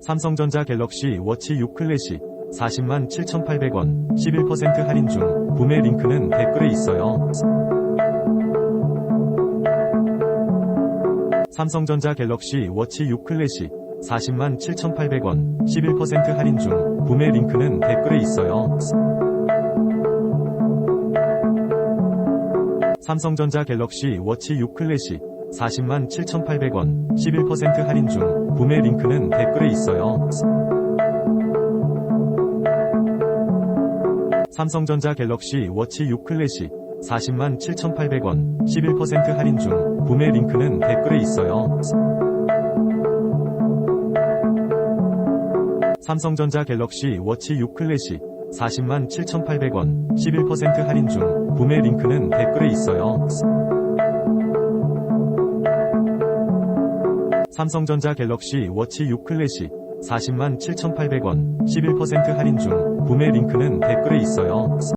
삼성전자 갤럭시 워치 6 클래식 40만 7,800원 11% 할인 중 구매 링크는 댓글에 있어요. 삼성전자 갤럭시 워치 6 클래식 40만 7,800원 11% 할인 중 구매 링크는 댓글에 있어요. 삼성전자 갤럭시 워치 6 클래식 40만 7,800원 11% 할인 중 구매 링크는 댓글에 있어요. 삼성전자 갤럭시 워치 6 클래식 40만 7,800원 11% 할인 중 구매 링크는 댓글에 있어요. 삼성전자 갤럭시 워치 6 클래식 40만 7,800원 11% 할인 중 구매 링크는 댓글에 있어요. 삼성전자 갤럭시 워치 6 클래식 40만 7,800원 11% 할인 중 구매 링크는 댓글에 있어요.